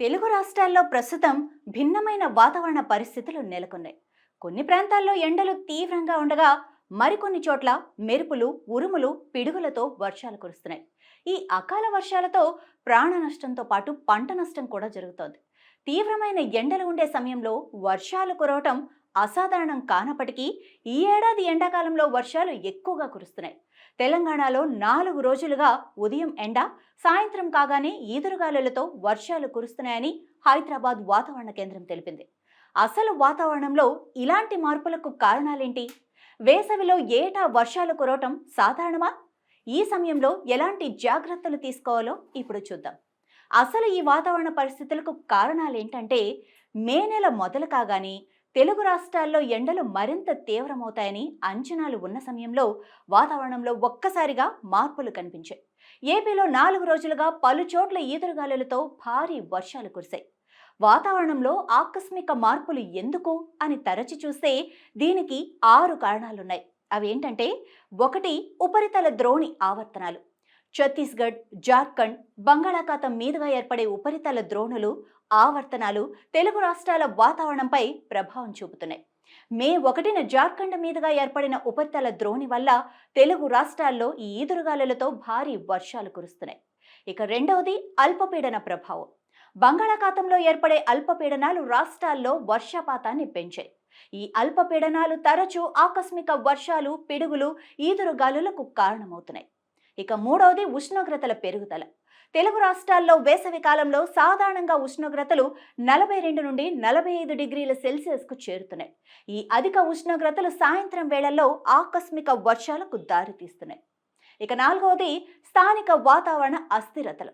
తెలుగు రాష్ట్రాల్లో ప్రస్తుతం భిన్నమైన వాతావరణ పరిస్థితులు నెలకొన్నాయి. కొన్ని ప్రాంతాల్లో ఎండలు తీవ్రంగా ఉండగా మరికొన్ని చోట్ల మెరుపులు ఉరుములు పిడుగులతో వర్షాలు కురుస్తున్నాయి. ఈ అకాల వర్షాలతో ప్రాణ నష్టంతో పాటు పంట నష్టం కూడా జరుగుతోంది. తీవ్రమైన ఎండలు ఉండే సమయంలో వర్షాలు కురవటం అసాధారణం కానప్పటికీ ఈ ఏడాది ఎండాకాలంలో వర్షాలు ఎక్కువగా కురుస్తున్నాయి. తెలంగాణలో నాలుగు రోజులుగా ఉదయం ఎండ సాయంత్రం కాగానే ఈదురుగాలులతో వర్షాలు కురుస్తున్నాయని హైదరాబాద్ వాతావరణ కేంద్రం తెలిపింది. అసలు వాతావరణంలో ఇలాంటి మార్పులకు కారణాలేంటి? వేసవిలో ఏటా వర్షాలు కురవటం సాధారణమా? ఈ సమయంలో ఎలాంటి జాగ్రత్తలు తీసుకోవాలో ఇప్పుడు చూద్దాం. అసలు ఈ వాతావరణ పరిస్థితులకు కారణాలేంటంటే మే నెల మొదలు కాగానే తెలుగు రాష్ట్రాల్లో ఎండలు మరింత తీవ్రమవుతాయని అంచనాలు ఉన్న సమయంలో వాతావరణంలో ఒక్కసారిగా మార్పులు కనిపించాయి. ఏపీలో నాలుగు రోజులుగా పలు చోట్ల ఈదురుగాలులతో భారీ వర్షాలు కురిశాయి. వాతావరణంలో ఆకస్మిక మార్పులు ఎందుకు అని తరచి చూస్తే దీనికి ఆరు కారణాలున్నాయి. అవేంటంటే ఒకటి ఉపరితల ద్రోణి ఆవర్తనాలు. ఛత్తీస్గఢ్ జార్ఖండ్ బంగాళాఖాతం మీదుగా ఏర్పడే ఉపరితల ద్రోణులు ఆవర్తనాలు తెలుగు రాష్ట్రాల వాతావరణంపై ప్రభావం చూపుతున్నాయి. మే ఒకటిన జార్ఖండ్ మీదుగా ఏర్పడిన ఉపరితల ద్రోణి వల్ల తెలుగు రాష్ట్రాల్లో ఈ ఈదురుగాలులతో భారీ వర్షాలు కురుస్తున్నాయి. ఇక రెండవది అల్పపీడన ప్రభావం. బంగాళాఖాతంలో ఏర్పడే అల్పపీడనాలు రాష్ట్రాల్లో వర్షపాతాన్ని పెంచాయి. ఈ అల్పపీడనాలు తరచూ ఆకస్మిక వర్షాలు పిడుగులు ఈదురుగాలులకు కారణమవుతున్నాయి. ఇక మూడవది ఉష్ణోగ్రతల పెరుగుదల. తెలుగు రాష్ట్రాల్లో వేసవి కాలంలో సాధారణంగా ఉష్ణోగ్రతలు నలభై రెండు నుండి నలభై ఐదు డిగ్రీల సెల్సియస్కు చేరుతున్నాయి. ఈ అధిక ఉష్ణోగ్రతలు సాయంత్రం వేళల్లో ఆకస్మిక వర్షాలకు దారితీస్తున్నాయి. ఇక నాలుగవది స్థానిక వాతావరణ అస్థిరతలు.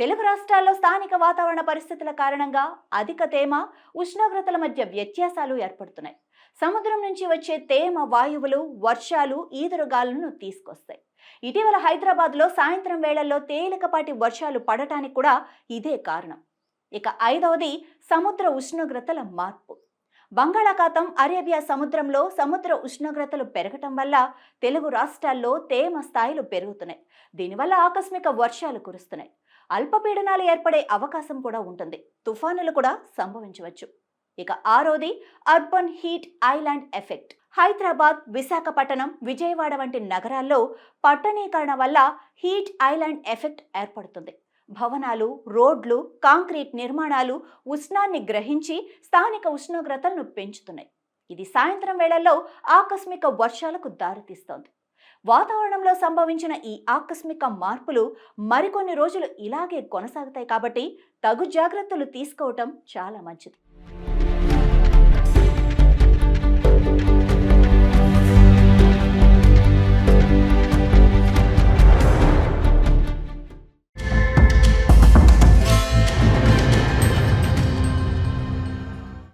తెలుగు రాష్ట్రాల్లో స్థానిక వాతావరణ పరిస్థితుల కారణంగా అధిక తేమ ఉష్ణోగ్రతల మధ్య వ్యత్యాసాలు ఏర్పడుతున్నాయి. సముద్రం నుంచి వచ్చే తేమ వాయువులు వర్షాలు ఈదురుగాలను తీసుకొస్తాయి. ఇటీవల హైదరాబాద్లో సాయంత్రం వేళల్లో తేలికపాటి వర్షాలు పడటానికి కూడా ఇదే కారణం. ఇక ఐదవది సముద్ర ఉష్ణోగ్రతల మార్పు. బంగాళాఖాతం అరేబియా సముద్రంలో సముద్ర ఉష్ణోగ్రతలు పెరగటం వల్ల తెలుగు రాష్ట్రాల్లో తేమ స్థాయిలు పెరుగుతున్నాయి. దీనివల్ల ఆకస్మిక వర్షాలు కురుస్తున్నాయి. అల్పపీడనాలు ఏర్పడే అవకాశం కూడా ఉంటుంది. తుఫానులు కూడా సంభవించవచ్చు. ఇక ఆరోది urban heat island effect. Hyderabad Visakhapatnam Vijayawada వంటి నగరాల్లో పట్టణీకరణ వల్ల హీట్ ఐలాండ్ ఎఫెక్ట్ ఏర్పడుతుంది. భవనాలు రోడ్లు కాంక్రీట్ నిర్మాణాలు ఉష్ణాన్ని గ్రహించి స్థానిక ఉష్ణోగ్రతలను పెంచుతున్నాయి. ఇది సాయంత్రం వేళల్లో ఆకస్మిక వర్షాలకు దారితీస్తోంది. వాతావరణంలో సంభవించిన ఈ ఆకస్మిక మార్పులు మరికొన్ని రోజులు ఇలాగే కొనసాగుతాయి కాబట్టి తగు జాగ్రత్తలు తీసుకోవటం చాలా మంచిది.